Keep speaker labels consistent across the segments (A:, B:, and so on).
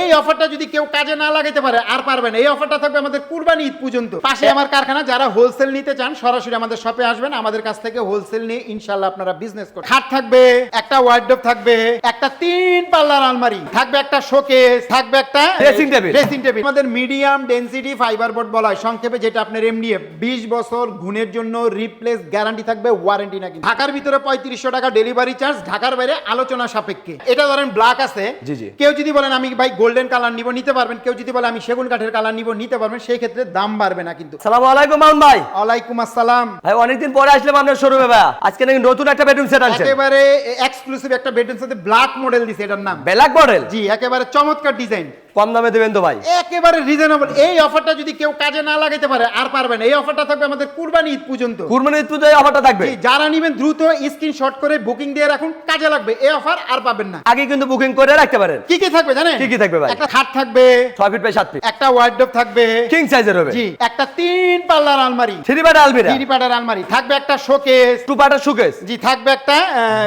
A: এই অফারটা যদি কেউ কাজে না লাগাইতে পারে আর পারবে না। এই অফারটা থাকবে আমাদের কুরবানি ঈদ পর্যন্ত। পাশে আমার কারখানা যারা হোলসেল নিতে চান সরাসরি আমাদের শপে আসবেন। আমাদের কাছ থেকে হোলসেল নিয়ে ইনশাল্লাহ আপনারা বিজনেস করুন খাট থাকবে একটা ওয়ার্ডরোব থাকবে একটা তিন পাল্লার আলমারি থাকবে একটা শোকেস থাকবে একটা
B: Dressing table।
A: ড্রেসিং টেবিল আমাদের মিডিয়াম ডেনসিটি ফাইবার বোর্ড বলা হয়। সংক্ষেপে যেটা আপনার এমডিএফ বিশ বছর গুণের জন্য রিপ্লেস গ্যারান্টি থাকবে ওয়ারেন্টি নাকি ঢাকার ভিতরে পঁয়ত্রিশশো টাকা ডেলিভারি চার্জ ঢাকার বাইরে আলোচনা সাপেক্ষে। এটা ধরেন ব্ল্যাক আছে।
B: জি, জি।
A: কেউ যদি বলেন আমি ভাই গোল্ডেন কালার নিব নিতে পারবেন। কেউ যদি বলে আমি সেগুন কাঠের কালার নিব নিতে পারবেন সেই ক্ষেত্রে দাম বাড়বে না কিন্তু।
B: সালাম আলাইকুম মামুন ভাই।
A: ওয়ালাইকুম আসসালাম।
B: ভাই অনেকদিন পরে আসলাম আপনার শোরুমে ভাই আজকে নাকি নতুন একটা বেডরুম সেট আছে
A: একেবারে এক্সক্লুসিভ একটা বেডরুম সেট ব্ল্যাক মডেল দিছে এটার নাম।
B: ব্ল্যাক মডেল
A: জি একেবারে চমৎকার ডিজাইন
B: কম দামে দেবেন তো ভাই?
A: একেবারে রিজনেবল এই অফারটা যদি কেউ কাজে না লাগাইতে পারে আর পারবেন এই অফারটা থাকবে আমাদের কুরবানি ঈদ পর্যন্ত।
B: কুরবানি ঈদ পুজোয় অফারটা থাকবে?
A: যারা নিবেন দ্রুত স্ক্রিনশট করে বুকিং দিয়ে রাখুন কাজে লাগবে। এই অফার আর পাবেন না।
B: আগে কিন্তু বুকিং করে রাখতে পারেন।
A: কি কি থাকবে জানেন?
B: কি কি থাকবে ভাই?
A: একটা খাট থাকবে
B: ছয় ফিট বাই সাত ফিট
A: একটা ওয়ার্ডরোব থাকবে।
B: কিং সাইজের হবে।
A: জি একটা তিন পাল্লার আলমারি।
B: থ্রি বাই আলমিরা?
A: থ্রি পাটার আলমারি। থাকবে একটা শোকেস
B: টু পার্টার শোকেস
A: জি থাকবে একটা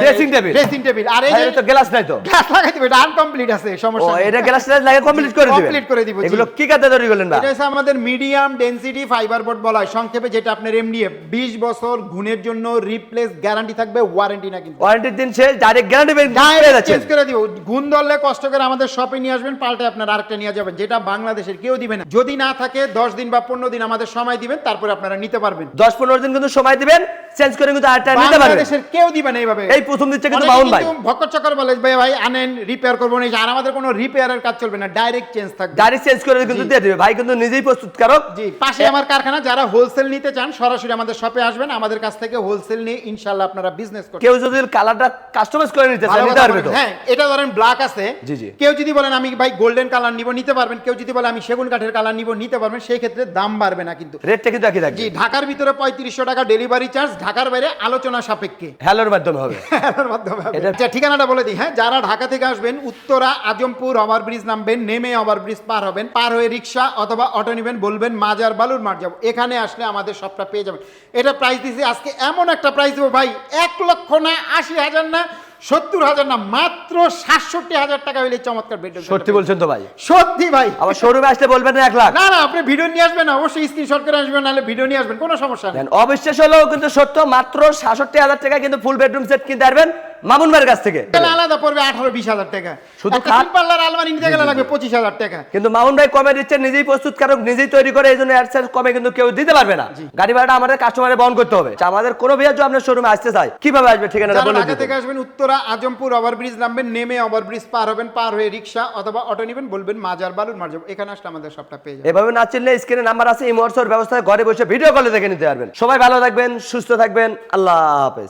B: Dressing টেবিল
A: ড্রেসিং টেবিল আর এই
B: তো গ্লাস নাই তো।
A: গ্লাস লাগাই দিবে এটা আনকমপ্লিট আছে সমস্যা নেই।
B: এটা গ্লাস লাগে কমপ্লিট করে দিবেন।
A: Complete করে দিব,
B: এগুলো কি কাতে তৈরি করলেন ভাই?
A: এটা হচ্ছে আমাদের মিডিয়াম ডেনসিটি ফাইবার বোর্ড বলা হয়। সংক্ষেপে যেটা আপনার এমডিএফ বিশ বছর গুণের জন্য রিপ্লেস গ্যারান্টি থাকবে ওয়ারেন্টি না কিন্তু।
B: ওয়ারেন্টির দিন শেষ ডাইরেক্ট গ্যারান্টি পেয়ে যাচ্ছেন
A: চেঞ্জ করে দিব। গুণ ধরলে কষ্ট করে আমাদের শপে নিয়ে আসবেন পাল্টে আপনার আরেকটা নিয়ে যাবেন যেটা বাংলাদেশের কেউ দিবে না। যদি না থাকে দশ দিন বা পনেরো দিন আমাদের সময় দিবেন তারপরে আপনারা নিতে পারবেন।
B: দশ পনেরো দিন কিন্তু সময় দিবেন চেঞ্জ করে কিন্তু আরেকটা নিতে পারবেন।
A: বাংলাদেশের কেউ দিবে না এইভাবে।
B: এই প্রথম দিচ্ছে কিন্তু মাউন ভাই।
A: ভক্কর চক্কর বলে ভাই ভাই আনেন রিপেয়ার করব না। আর আমাদের কোনো রিপেয়ারের কাজ চলবে না। ডাইরেক্ট চেঞ্জ থাকবে।
B: ডাইরেক্ট চেঞ্জ করে কিন্তু দিয়ে দিবে। ভাই কিন্তু নিজেই প্রস্তুতকারক
A: জি পাশে আমার কারখানা যারা হোলসেল নিতে চান সরাসরি আমাদের শপে আসবেন। আমাদের কাছ থেকে হোলসেল নিয়ে ইনশাল্লাহ আপনারা বিজনেস করতে
B: কেউ যদি কালারটা কাস্টমাইজ করে নিতে পারবে তো?
A: হ্যাঁ এটা ধরেন ব্ল্যাক আছে।
B: জি, জি।
A: কেউ যদি বলেন আমি ভাই গোল্ডেন কালার নিব নিতে পারবেন। কেউ যদি বলে আমি সেগুন কাঠের কালার নিব নিতে পারবেন সেই ক্ষেত্রে দাম বাড়বে না কিন্তু।
B: রেটটা কিন্তু একই থাকবে।
A: জি ঢাকার ভিতরে পঁয়ত্রিশশো টাকা ডেলিভারি চার্জ ঢাকার বাইরে আলোচনা সাপেক্ষে।
B: হ্যালোর মাধ্যমে হবে।
A: এর মাধ্যমে হবে।
B: এটা-
A: আচ্ছা, ঠিকানাটা বলে দিই হ্যাঁ? যারা ঢাকা থেকে আসবেন উত্তরা আজমপুর ওভার ব্রিজ নামবেন নেমে ওভার ব্রিজ পার হবেন পার হয়ে রিক্সা অথবা অটো নেবেন বলবেন মাজার বালুর মার যাব। এখানে আসলে আমাদের সবটা পেয়ে যাবেন। এটা প্রাইস দিছি আজকে এমন একটা প্রাইস দেবো ভাই এক লক্ষ না আশি হাজার না সত্তর হাজার না মাত্র সাতষট্টি হাজার টাকা হইলে চমৎকার বেড
B: সত্যি বলছেন তো ভাই?
A: সত্যি ভাই।
B: আবার শোরুমে আসলে বলবেন না এক লাখ?
A: না না আপনি ভিডিও নিয়ে আসবেন অবশ্যই স্ক্রিনশট করে আসবেন নাহলে ভিডিও নিয়ে আসবেন কোনো সমস্যা নেই।
B: অবিশ্বাস হলেও কিন্তু সত্য মাত্র সাতষট্টি হাজার টাকা কিন্তু ফুল বেডরুম সেট কিনতে পারবেন। মামুন ভাইয়ের কাছ থেকে।
A: তাহলে আলাদা পড়বে আঠারো বিশ হাজার টাকা।
B: শুধু?
A: তিন পাল্লার আলমারি নিতে গেলে লাগবে পঁচিশ হাজার টাকা।
B: কিন্তু মামুন ভাই কমে দিচ্ছে নিজেই প্রস্তুতকারক নিজেই তৈরি করে এই জন্য এর চার্জ কমে কিন্তু কেউ দিতে পারবে না। গাড়ি ভাড়াটা আমাদের কাস্টমারে বহন করতে হবে। আমাদের কোনো বিয়ার যদি আপনার শোরুমে আসতে চাই কীভাবে আসবে ঠিকানাটা বলে
A: ঢাকা থেকে আসবেন উত্তরা আজমপুর ওভারব্রিজ নামবেন নেমে ওভারব্রিজ পার হবেন পার হয়ে রিক্সা অথবা অটো নেবেন বলবেন মাজার বালুর মার যাব এখানে আসলে আমাদের সবটা পেয়ে যাবেন।
B: এভাবে না চিনলে স্ক্রিনে নাম্বার আছে ইমোয়াটসের ব্যবস্থায় ঘরে বসে ভিডিও কলে দেখে নিতে পারবেন। সবাই ভালো থাকবেন সুস্থ থাকবেন আল্লাহ হাফেজ।